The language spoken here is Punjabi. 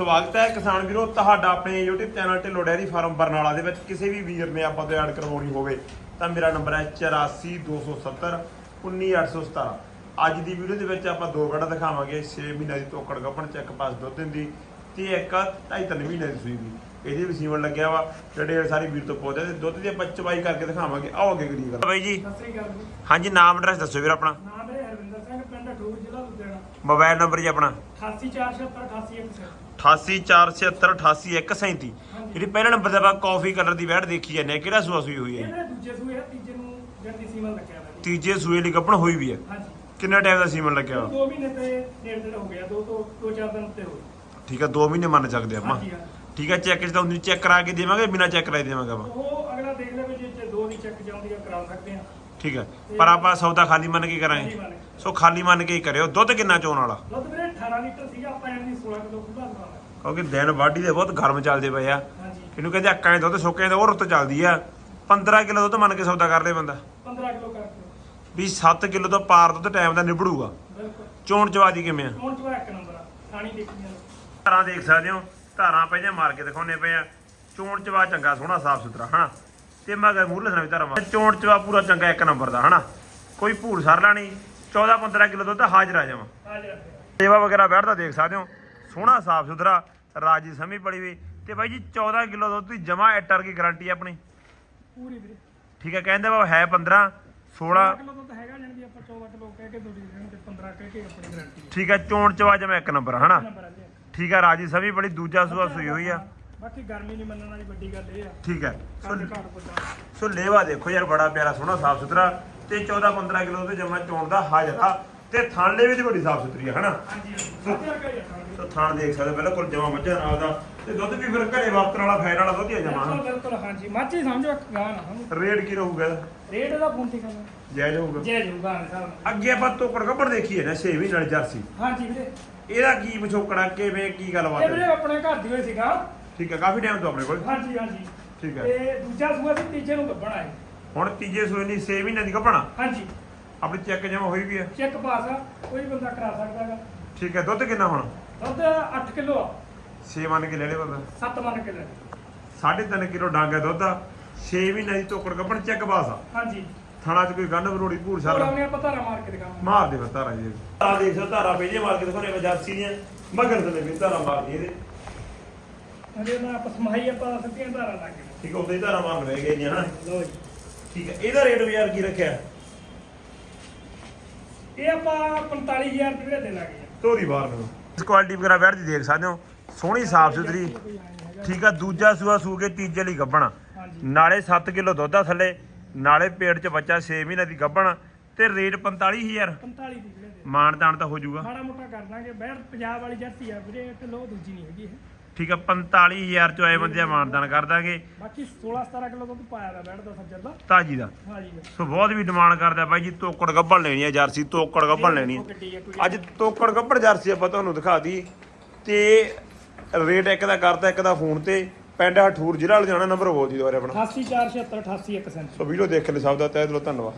ਸਵਾਗਤ ਹੈ ਕਿਸਾਨ ਵੀਰੋ ਤੁਹਾਡਾ ਆਪਣੇ YouTube channel Dhillon dairy farm Barnala ਦੇ ਵਿੱਚ। ਕਿਸੇ ਵੀ ਵੀਰ ਨੇ ਆਪਾਂ ਤੋਂ ਐਡ ਕਰਵਾਉਣੀ ਹੋਵੇ ਤਾਂ ਮੇਰਾ ਨੰਬਰ ਹੈ 84270 19817 ਅੱਜ ਦੀ ਵੀਡੀਓ ਦੇ ਵਿੱਚ ਆਪਾਂ ਦੋ ਗੜਾ ਦਿਖਾਵਾਂਗੇ। 6 ਮਹੀਨਿਆਂ ਦੀ ਤੋਕੜ ਗੱਪਣ ਚੈੱਕ ਪਾਸ ਦੁੱਧ ਦਿੰਦੀ ਤੇ ਇੱਕ ਢਾਈ ਤਿੰਨ ਮਹੀਨਿਆਂ ਦੀ ਸੂਈ ਵੀ ਇਹਦੇ ਵੀ ਸੀਮਨ ਲੱਗਿਆ ਵਾ ਜਿਹੜੇ ਸਾਰੀ ਵੀਰ ਤੋਂ ਪਹੁੰਚਦੇ ਤੇ ਦੁੱਧ ਦੀ ਆਪਾਂ ਚਵਾਈ ਕਰਕੇ ਦਿਖਾਵਾਂਗੇ। ਆਓ ਅੱਗੇ ਗੱਲ ਬਾਈ ਜੀ ਸਤਿ ਸ੍ਰੀ ਅਕਾਲ ਹਾਂਜੀ ਨਾਮ ਐਡਰੈਸ ਦੱਸੋ ਵੀਰ ਆਪਣਾ ਨਾਮ ਹੈ ਹਰਵਿੰਦਰ ਸਿੰਘ ਪਿੰਡ ਠੂਰ ਜ਼ਿਲ੍ਹਾ ਲੁਧਿਆਣਾ ਮੋਬਾਈਲ ਨੰਬਰ ਜੀ ਆਪਣਾ? 88476 8847888137 ਜਿਹੜੀ ਪਹਿਲਾ ਨੰਬਰ ਆਪਾਂ ਕਾਫੀ ਕਲਰ ਦੀ ਵੈੜ ਦੇਖੀ ਜਾਂਦੇ ਆ ਕਿਹੜਾ ਸੂਆ ਸੂਈ ਹੋਈ ਹੈ ਦੂਜੇ ਸੂਏ ਆ ਤੀਜੇ ਨੂੰ ਜਲਦੀ ਸੀਮਨ ਲੱਗਿਆ ਹੋਇਆ। ਤੀਜੇ ਸੂਏ ਲਈ ਗੱਪਣ ਹੋਈ ਵੀ ਹੈ। ਹਾਂਜੀ। ਕਿੰਨਾ ਟਾਈਮ ਦਾ ਸੀਮਨ ਲੱਗਿਆ? ਦੋ ਮਹੀਨੇ ਤੇ ਡੇਢ ਦਿਨ ਹੋ ਗਿਆ ਦੋ ਤੋਂ ਦੋ ਚਾਰ ਦਿਨ ਉੱਤੇ ਹੋ ਗਏ ਠੀਕ ਹੈ 2 ਮਹੀਨੇ ਮੰਨ ਸਕਦੇ ਆਪਾਂ। ਹਾਂਜੀ ਹਾਂ ਠੀਕ ਹੈ ਚੈੱਕ ਜਿਹਾ ਉਹਨੂੰ ਚੈੱਕ ਕਰਾ ਕੇ ਦੇਵਾਂਗੇ ਬਿਨਾ ਚੈੱਕ ਕਰਾਈ ਦੇਵਾਂਗੇ ਆਪਾਂ? ਉਹ ਅਗਲਾ ਦੇਖ ਲਵੇ ਜੇ ਜੇ ਦੋ ਦੀ ਚੈੱਕ ਜਾਂਦੀ ਆ ਕਰਾ ਸਕਦੇ ਆ ਠੀਕ ਹੈ। ਪਰ ਆਪਾਂ ਸੌਦਾ ਖਾਲੀ ਮੰਨ ਕੇ ਕਰਾਂਗੇ। ਸੋ ਖਾਲੀ ਮੰਨ ਕੇ ਹੀ ਕਰਿਓ। ਦੁੱਧ ਕਿੰਨਾ ਚੋਣ ਵਾਲਾ? ਦੁੱਧ ਵੀਰੇ 18 ਲੀਟਰ ਸੀਗਾ ਆਪਾਂ ਐਂ ਦੀ 16 ਕਿਲੋ ਖੁੱਲਾ ਦਵਾਂਗੇ ਕਿਉਂਕਿ ਦਿਨ ਵਾਢੀ ਦੇ ਬਹੁਤ ਗਰਮ ਚੱਲਦੇ ਪਏ ਆ। ਹਾਂਜੀ। ਇਹਨੂੰ ਕਹਿੰਦੇ ਅੱਕਾਂ ਦੇ ਦੁੱਧ ਸੁੱਕੇ ਦੇ ਉਹ ਰੁੱਤ ਚੱਲਦੀ ਆ। 15 ਕਿਲੋ ਦੁੱਧ ਮੰਨ ਕੇ ਸੌਦਾ ਕਰ ਲੇ ਬੰਦਾ। 15 ਕਿਲੋ ਕਰਕੇ ਵੀ 7 ਕਿਲੋ ਤੋਂ ਪਾਰ ਦੁੱਧ ਟਾਈਮ ਦਾ ਨਿਬੜੂਗਾ। ਬਿਲਕੁਲ। ਚੋਣ ਚਵਾਦੀ ਕਿਵੇਂ ਆ? ਹੁਣ ਚਵਾ ਇੱਕ ਨੰਬਰ ਆ। ਥਾਣੀ ਦੇਖੀ ਜਾਂਦੇ। ਧਾਰਾਂ ਦੇਖ ਸਕਦੇ ਹੋ। ਧਾਰਾਂ ਪਹਿਲਾਂ ਮਾਰ ਕੇ ਦਿਖਾਉਣੇ ਪਏ ਆ। ਚੋਣ ਚਵਾ ਚੰਗਾ ਸੋਹਣਾ ਸਾਫ਼ ਸੁਥਰਾ ਹਨਾ ਤੇ ਮਗਰ ਮੂੰਹ ਲਸਣਾ ਵੀ ਧਾਰਾਂ ਮਾਰ ਚੋਣ ਚਵਾ ਪੂਰਾ ਚੰਗਾ ਇੱਕ ਨੰਬਰ ਦਾ ਹਨਾ? ਕੋਈ ਭੂਰ ਸਰਲਾ ਨਹੀਂ 14 15 ਕਿਲੋ ਦੁੱਧ ਹਾਜ਼ਰ ਆ ਜਾਵਾਂ। ਜਾ ਸੇਵਾ ਵਗੈਰਾ ਬੈਠਦਾ ਦੇਖ ਸਕਦੇ ਹੋ। ਸੋਹਣਾ ਸਾਫ਼ ਸੁਥਰਾ ਰਾਜੀ ਸਮੀ ਪੜੀ ਵੀ ਤੇ ਬਾਈ ਜੀ 14 ਕਿਲੋ ਦੁੱਧ ਦੀ ਜਮਾ ਐਟਰ ਕੀ ਗਾਰੰਟੀ ਹੈ ਆਪਣੀ। ਪੂਰੀ ਵੀਰੇ। ਠੀਕ ਹੈ ਕਹਿੰਦੇ ਵਾ ਹੈ 15 16 ਕਿਲੋ ਦੁੱਧ ਹੈਗਾ ਜਾਣੀ ਦੀ ਆਪਾਂ 14 ਕਿਲੋ ਕਹਿ ਕੇ ਦੁੱਧ ਦੇਣ ਤੇ 15 ਕਹਿ ਕੇ ਆਪਣੀ ਗਾਰੰਟੀ ਠੀਕ ਹੈ ਚੋਣ ਚਵਾ ਜਮਾ ਇੱਕ ਨੰਬਰ ਹਨਾ? ਠੀਕ ਹੈ ਰਾਜੀ ਸਮੀ ਬੜੀ ਦੂਜਾ ਸੂਆ ਸੂਈ ਹੋਈ ਆ। ਬਾਕੀ ਗਰਮੀ ਨਹੀਂ ਮੰਨਣ ਵਾਲੀ ਵੱਡੀ ਗੱਲ ਇਹ ਆ। ਠੀਕ ਹੈ। ਸੋ ਕੱਦ ਘਾਟ ਪੁੱਛਾ ਸੋ ਲੇਵਾ ਦੇਖੋ ਯਾਰ ਬੜਾ ਪਿਆਰਾ ਸੋਹਣਾ ਸਾਫ਼ ਸੁਥਰਾ ਤੇ 14 15 ਕਿਲੋ ਤੇ ਜਮਾ ਚੋਣ ਦਾ ਹਾਜ਼ਰਾ ਤੇ ਥਾਲੇ ਵਿੱਚ ਬੜੀ ਸਾਫ਼ ਸੁਥਰੀ ਹਨਾ? ਹਾਂਜੀ ਹੀ ਸਾਡਾ ਸੋ ਥਾਣ ਦੇਖ ਸਕਦੇ ਬਿਲਕੁਲ ਜਮਾ ਮੱਝਾਂ ਨਾਲ ਦਾ ਤੇ ਦੁੱਧ ਵੀ ਫਿਰ ਘਰੇ ਵਰਤਣ ਵਾਲਾ ਫੈਨ ਵਾਲਾ ਦੁੱਧ ਹੀ ਆ ਜਮਾ ਬਿਲਕੁਲ ਬਿਲਕੁਲ ਹਾਂਜੀ। ਮਾਝੀ ਸਮਝੋ ਇੱਕ ਗਾਂ ਨਾ ਰੇਟ ਕੀ ਰਹੂਗਾ ਇਹਦਾ? ਰੇਟ ਦਾ ਫੋਨ ਤੇ ਕਰਨਾ ਜਾਇਜ਼ ਹੋਊਗਾ? ਜੈ ਜੂ ਗਾਂ ਸਾਹਿਬ ਅੱਗੇ ਆਪਾਂ ਤੋਕੜ ਕੱਪੜ ਦੇਖੀਏ ਨਾ 6 ਮਹੀਨੇ ਵਾਲੀ ਜਰਸੀ। ਹਾਂਜੀ ਵੀਰੇ। ਇਹਦਾ ਕੀ ਪਿਛੋਕੜਾ ਕਿਵੇਂ ਕੀ ਗੱਲਬਾਤ ਇਹ ਵੀਰੇ ਹੈ ਆਪਣੇ ਘਰ ਦੀ ਹੋਈ ਸੀਗਾ। ਠੀਕ ਹੈ ਕਾਫੀ ਟਾਈਮ ਤੋਂ ਆਪਣੇ ਕੋਲ। ਹਾਂਜੀ ਹਾਂਜੀ। ਠੀਕ ਹੈ। ਤੇ ਦੂਜਾ ਸੂਆ ਸੀ ਤੀਜੇ ਨੂੰ ਗੱਬਣ ਆਏ। ਹੁਣ ਤੀਜੇ ਸੂਏ ਦੀ 6 ਮਹੀਨੇ ਦੀ ਕੱਪਣਾ? ਹਾਂਜੀ। ਆਪਣੀ ਚੈੱਕ ਜਮਾ ਹੋਈ ਵੀ ਹੈ? ਚੈੱਕ ਪਾਸ ਆ ਕੋਈ ਬੰਦਾ ਕਰਾ ਸਕਦਾ ਹੈਗਾ। ਠੀਕ ਹੈ ਦੁੱਧ ਕਿੰਨਾ ਹੁਣ? ਦੁੱਧ 8 ਕਿਲੋ ਆ। 6 ਮੰਨ ਕੇ ਲੈ ਲੈ ਬੰਦਾ 7 ਮੰਨ ਕੇ ਲੈ 3.5 ਕਿਲੋ ਡਾਂਗਾ ਦੁੱਧ ਆ। 6 ਮਹੀਨੇ ਦੀ ਤੋਕੜ ਕੱਪਣ ਚੈੱਕ ਪਾਸ ਆ। ਹਾਂਜੀ। ਥਾਣਾ ਚ ਕੋਈ ਗੰਢ ਬਰੋੜੀ ਭੂਰ ਸਾਰਾ ਆਉਣੇ ਆਪਾਂ ਧਾਰਾ ਮਾਰ ਕੇ ਦਿਖਾਵਾਂਗੇ ਮਾਰ ਦੇ ਧਾਰਾ ਜੀ। ਆ ਦੇਖ ਧਾਰਾ ਪਹਿਲੇ ਮਾਰ ਕੇ ਦਿਖਾਉਣੇ ਵਜਾਸੀ ਦੀਆਂ ਮਗਰ ਤੇ ਵੀ ਧਾਰਾ ਮਾਰਦੀ ਇਹਦੇ। ਅਜੇ ਨਾ ਆਪਾਂ ਸਮਾਈ ਆਪਾਂ ਸਿੱਧੀਆਂ ਧਾਰਾ ਲਾ ਕੇ ਠੀਕ ਹੈ ਉੱਤੇ ਹੀ ਧਾਰਾ ਮਾਰਨ ਰਹਿ ਗਏ ਜੀ ਹਨਾ? ਲੋ ਜੀ। ਠੀਕ ਹੈ ਇਹਦਾ ਰੇਟ ਵੀ ਯਾਰ ਕੀ ਰੱਖਿਆ? ਇਹ ਆਪਾਂ 45000 ਰੁਪਏ ਦੇ ਲਾਗੇ ਧੋਰੀ ਬਾਹਰ ਨੂੰ। ਇਸ ਕੁਆਲਿਟੀ ਵਗੈਰਾ ਬੈਠ ਦੀ ਦੇਖ ਸਕਦੇ ਹੋ। ਸੋਹਣੀ ਸਾਫ਼ ਸੁਥਰੀ। ਠੀਕ ਆ ਦੂਜਾ ਸੂਆ ਸੂ ਕੇ ਤੀਜੇ ਲਈ ਗੱਭਣਾ ਨਾਲੇ 7 ਕਿਲੋ ਦੁੱਧ ਆ ਥੱਲੇ। ਨਾਲੇ ਪੇਟ 'ਚ ਬੱਚਾ 6 ਮਹੀਨੇ ਦੀ ਗੱਭਣ ਤੇ ਰੇਟ 45000 45 ਦੀ ਵੀਰੇ ਤਾਣ ਤਾਂ ਹੋ ਜਾਊਗਾ। ਮਾੜਾ ਮੋਟਾ ਕਰ ਦਾਂਗੇ। ਬੈਠ ਪੰਜਾਬ ਵਾਲੀ ਜਰਸੀ ਆ ਵੀਰੇ ਤੇ ਲੋ ਦੂਜੀ ਨਹੀਂ ਹੈਗੀ ਇਹ। ਠੀਕ ਆ 45000 ਚੋਂ ਆਏ ਬੰਦੇ ਮਾਨਦਾਨ ਕਰ ਦਾਂਗੇ। ਬਾਕੀ 16 17 ਕਿਲੋ ਦੁੱਧ ਪਾਇਆ ਦਾ ਬੈਠ ਦਾ। ਸੱਜਰ ਦਾ। ਤਾਜੀ ਦਾ। ਹਾਂਜੀ ਸੋ ਬਹੁਤ ਵੀ ਡਿਮਾਂਡ ਕਰਦਾ ਬਾਈ ਜੀ ਤੋਕੜ ਗੱਭਣ ਲੈਣੀ ਆ ਜਰਸੀ ਤੋਕੜ ਗੱਭਣ ਲੈਣੀ ਆ। ਅੱਜ ਤੋਕੜ ਗੱਭਣ ਜਰਸੀ ਆਪਾਂ ਤੁਹਾਨੂੰ ਦਿਖਾਤੀ ਤੇ ਰੇਟ ਇੱਕ ਦਾ ਕਰਦਾ ਇੱਕ ਦਾ ਫੋਨ ਤੇ। ਪਿੰਡ ਹਠੂਰ ਜ਼ਿਲ੍ਹਾ ਲੁਧਿਆਣਾ ਨੰਬਰ ਬੋਲ ਦੀ ਦੁਬਾਰੇ ਆਪਣਾ। 88476 881 ਸੋ ਵੀਡੀਓ ਦੇਖਣ ਲਈ ਸਭ ਦਾ ਤਹਿ ਦਿਲੋਂ ਧੰਨਵਾਦ।